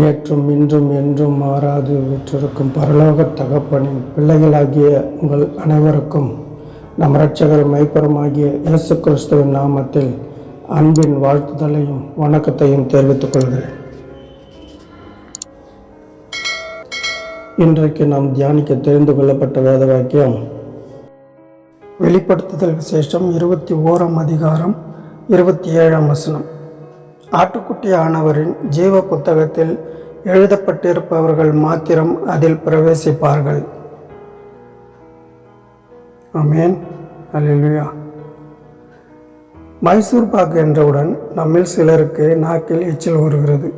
நேற்றும் இன்றும் என்றும் மாறாது விற்றிருக்கும் பரலோக தகப்பனின் பிள்ளைகளாகிய உங்கள் அனைவருக்கும் நம் இரட்சகர் மைப்பருமாகிய இயேசு கிறிஸ்துவின் நாமத்தில் அன்பின் வாழ்த்துதலையும் வணக்கத்தையும் தெரிவித்துக் கொள்கிறேன். இன்றைக்கு நாம் தியானிக்க தெரிந்து கொள்ளப்பட்ட வேத வாக்கியம் வெளிப்படுத்துதல் விசேஷம் இருபத்தி ஓராம் அதிகாரம் இருபத்தி ஏழாம் வசனம். ஆட்டுக்குட்டி ஆனவரின் ஜீவ புத்தகத்தில் எழுதப்பட்டிருப்பவர்கள் மாத்திரம் அதில் பிரவேசிப்பார்கள். அமேன் அல்லேலூயா. மைசூர் பாக்கு என்றவுடன் நம்மில் சிலருக்கு நாக்கில் எச்சில் ஊறுகிறது.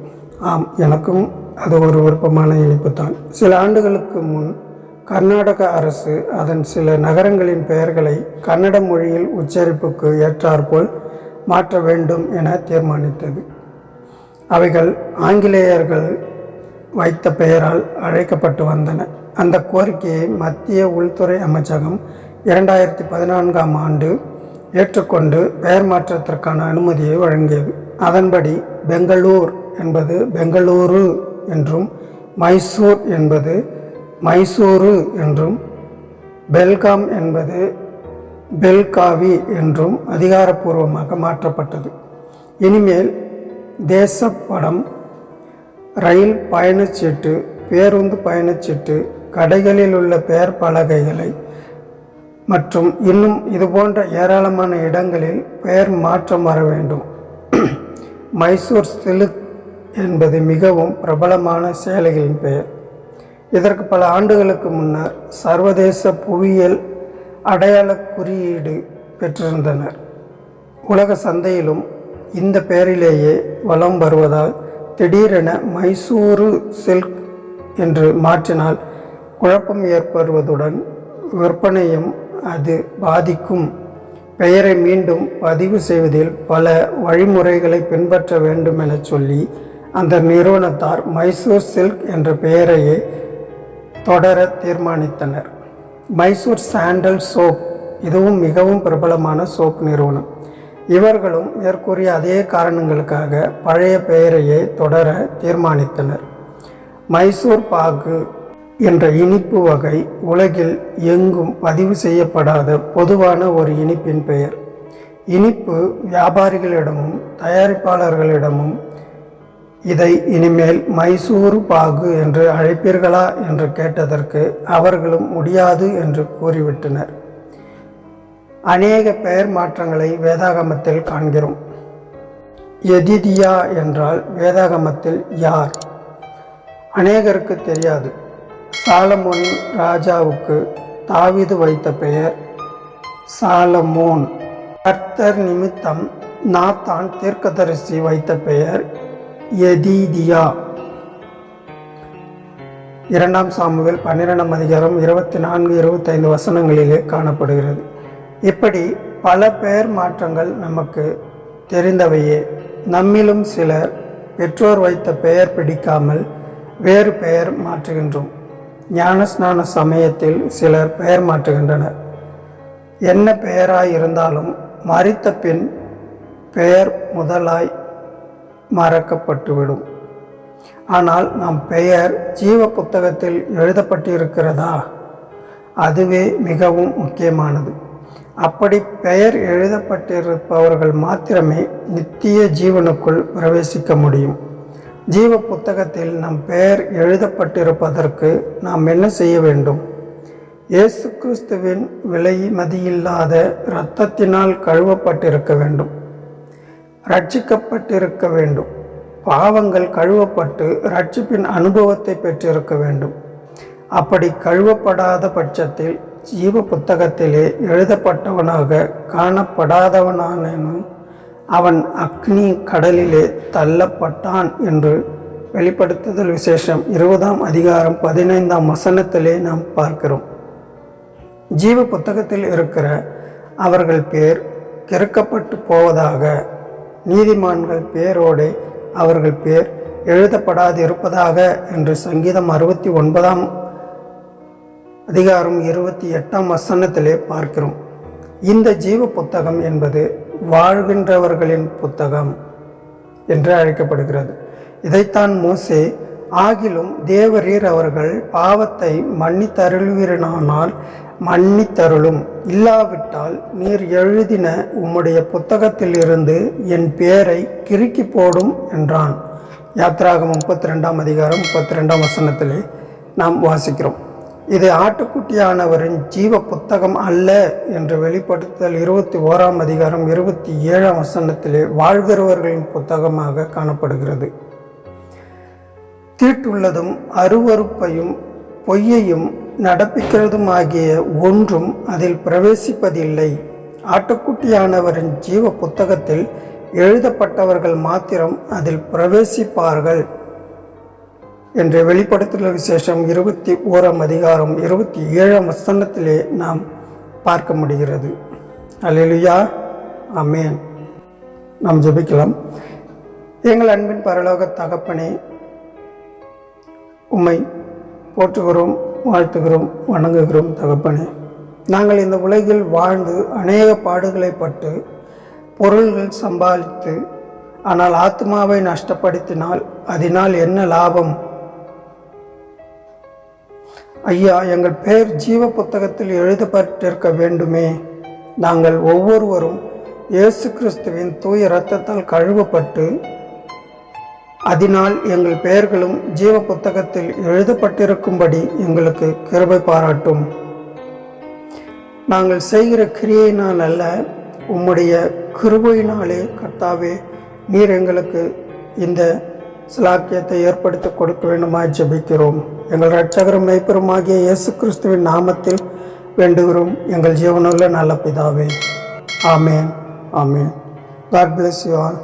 ஆம் எனக்கும் அது ஒரு விருப்பமான இனிப்பு தான் சில ஆண்டுகளுக்கு முன் கர்நாடக அரசு அதன் சில நகரங்களின் பெயர்களை கன்னட மொழியில் உச்சரிப்புக்கு ஏற்றாற்போல் மாற்ற வேண்டும் என தீர்மானித்தது. அவைகள் ஆங்கிலேயர்கள் வைத்த பெயரால் அழைக்கப்பட்டு வந்தன. அந்த கோரிக்கையை மத்திய உள்துறை அமைச்சகம் இரண்டாயிரத்தி பதினான்காம் ஆண்டு ஏற்றுக்கொண்டு பெயர் மாற்றத்திற்கான அனுமதியை வழங்கியது. அதன்படி பெங்களூர் என்பது பெங்களூரு என்றும் மைசூர் என்பது மைசூரு என்றும் பெல்காம் என்பது பெல்காவி என்றும் அதிகாரப்பூர்வமாக மாற்றப்பட்டது. இனிமேல் தேசப்படம் ரயில் பயணச்சீட்டு பேருந்து பயணச்சீட்டு கடைகளில் உள்ள பெயர் பலகைகளை மற்றும் இன்னும் இதுபோன்ற ஏராளமான இடங்களில் பெயர் மாற்றம் வர வேண்டும். மைசூர் சிலுக் என்பது மிகவும் பிரபலமான சேலைகளின் பெயர். இதற்கு பல ஆண்டுகளுக்கு முன்னர் சர்வதேச புவியியல் அடையாள குறியீடு பெற்றிருந்தனர். உலக சந்தையிலும் இந்த பெயரிலேயே வலம் வருவதால் திடீரென மைசூரு சில்க் என்று மாற்றினால் குழப்பம் ஏற்படுவதுடன் விற்பனையும் அது பாதிக்கும். பெயரை மீண்டும் பதிவு செய்வதில் பல வழிமுறைகளை பின்பற்ற வேண்டும் என சொல்லி அந்த நிறுவனத்தார் மைசூர் சில்க் என்ற பெயரையே தொடர தீர்மானித்தனர். மைசூர் சாண்டல் சோப் இதுவும் மிகவும் பிரபலமான சோப் நிறுவனம். இவர்களும் மேற்கூறிய அதே காரணங்களுக்காக பழைய பெயரையே தொடர தீர்மானித்தனர். மைசூர் பாகு என்ற இனிப்பு வகை உலகில் எங்கும் பதிவு செய்யப்படாத பொதுவான ஒரு இனிப்பின் பெயர். இனிப்பு வியாபாரிகளிடமும் தயாரிப்பாளர்களிடமும் இதை இனிமேல் மைசூரு பாகு என்று அழைப்பீர்களா என்று கேட்டதற்கு அவர்களும் முடியாது என்று கூறிவிட்டனர். அநேக பெயர் மாற்றங்களை வேதாகமத்தில் காண்கிறோம். எதிதியா என்றால் வேதாகமத்தில் யார்? அநேகருக்கு தெரியாது. சாலமோனின் ராஜாவுக்கு தாவீது வைத்த பெயர் சாலமோன். கர்த்தர் நிமித்தம் நாத்தான் தீர்க்கதரிசி வைத்த பெயர் எதீதியா இரண்டாம் சாமுவேல் பன்னிரெண்டாம் அதிகாரம் இருபத்தி நான்கு இருபத்தைந்து வசனங்களிலே காணப்படுகிறது. இப்படி பல பெயர் மாற்றங்கள் நமக்கு தெரிந்தவையே. நம்மிலும் சிலர் பெற்றோர் வைத்த பெயர் பிடிக்காமல் வேறு பெயர் மாற்றுகின்றோம். ஞானஸ்நான சமயத்தில் சிலர் பெயர் மாற்றுகின்றனர். என்ன பெயராய் இருந்தாலும் மறித்த பின் பெயர் முதலாய் மறக்கப்பட்டுவிடும். ஆனால் நம் பெயர் ஜீவ புத்தகத்தில் எழுதப்பட்டிருக்கிறதா? அதுவே மிகவும் முக்கியமானது. அப்படி பெயர் எழுதப்பட்டிருப்பவர்கள் மாத்திரமே நித்திய ஜீவனுக்குள் பிரவேசிக்க முடியும். ஜீவ புத்தகத்தில் நம் பெயர் எழுதப்பட்டிருப்பதற்கு நாம் என்ன செய்ய வேண்டும்? இயேசு கிறிஸ்துவின் விலை மதியில்லாத இரத்தத்தினால் கழுவப்பட்டிருக்க வேண்டும். ரட்சிக்கப்பட்டிருக்க வேண்டும். பாவங்கள் கழுவப்பட்டு ரட்சிப்பின் அனுபவத்தை பெற்றிருக்க வேண்டும். அப்படி கழுவப்படாத பட்சத்தில் ஜீவ புத்தகத்திலே எழுதப்பட்டவனாக காணப்படாதவனானும் அவன் அக்னி கடலிலே தள்ளப்பட்டான் என்று வெளிப்படுத்துதல் விசேஷம் இருபதாம் அதிகாரம் பதினைந்தாம் வசனத்திலே நாம் பார்க்கிறோம். ஜீவ புத்தகத்தில் இருக்கிற அவர்கள் பேர் கிறுக்கப்பட்டு போவதாக நீதிமான்கள் பேரோடு அவர்கள் பேர் எழுதப்படாது இருப்பதாக என்று சங்கீதம் அறுபத்தி ஒன்பதாம் அதிகாரம் இருபத்தி எட்டாம் வசனத்திலே பார்க்கிறோம். இந்த ஜீவ புத்தகம் என்பது வாழ்கின்றவர்களின் புத்தகம் என்று அழைக்கப்படுகிறது. இதைத்தான் மோசே ஆகிலும் தேவரீர் அவர்கள் பாவத்தை மன்னித்தருள்வீரனானால் மன்னித்தருளும். இல்லாவிட்டால் நீர் எழுதின உம்முடைய புத்தகத்தில் இருந்து என் பெயரை கிறுக்கி போடும் என்றான். யாத்ராகம் முப்பத்தி ரெண்டாம் அதிகாரம் முப்பத்தி ரெண்டாம் வசனத்திலே நாம் வாசிக்கிறோம். இது ஆட்டுக்குட்டியானவரின் ஜீவ புத்தகம் அல்ல என்று வெளிப்படுத்தல் இருபத்தி ஓராம் அதிகாரம் இருபத்தி ஏழாம் வசனத்திலே வாழ்கிறவர்களின் புத்தகமாக காணப்படுகிறது. தீட்டுள்ளதும் அருவருப்பையும் பொய்யையும் நடப்பிக்கிறதுமாகிய ஒன்றும் அதில் பிரவேசிப்பதில்லை. ஆட்டுக்குட்டியானவரின் ஜீவ புத்தகத்தில் எழுதப்பட்டவர்கள் மாத்திரம் அதில் பிரவேசிப்பார்கள். என்று வெளிப்படுத்தியுள்ள விசேஷம் இருபத்தி ஓராம் அதிகாரம் இருபத்தி ஏழாம் வசனத்திலே நாம் பார்க்க முடிகிறது. அலிலுயா அமேன் நாம் ஜபிக்கலாம். எங்கள் அன்பின் பரலோக தகப்பனே உம்மை போற்றுகிறோம். வாழ்த்துகிறோம் வணங்குகிறோம் தகப்பனே. நாங்கள் இந்த உலகில் வாழ்ந்து அநேக பாடுகளை பட்டு பொருள்கள் சம்பாதித்து ஆனால் ஆத்மாவை நஷ்டப்படுத்தினால் அதனால் என்ன லாபம்? ஐயா எங்கள் பெயர் ஜீவ புத்தகத்தில் எழுதப்பட்டிருக்க வேண்டுமே. நாங்கள் ஒவ்வொருவரும் இயேசு கிறிஸ்துவின் தூய இரத்தத்தால் கழுவப்பட்டு அதனால் எங்கள் பெயர்களும் ஜீவ புத்தகத்தில் எழுதப்பட்டிருக்கும்படி எங்களுக்கு கிருபை பாராட்டும். நாங்கள் செய்கிற கிரியையினால் அல்ல உம்முடைய கிருபையினாலே கர்த்தாவே நீர் எங்களுக்கு இந்த சிலாக்கியத்தை ஏற்படுத்தி கொடுக்க வேண்டுமாய் ஜெபிக்கிறோம். எங்கள் இரட்சகரும் மெய்ப்பெருமாகிய இயேசு கிறிஸ்துவின் நாமத்தில் வேண்டுகிறோம். எங்கள் ஜீவனுள்ள நல்ல பிதாவே. ஆமேன். ஆமேன். God bless you all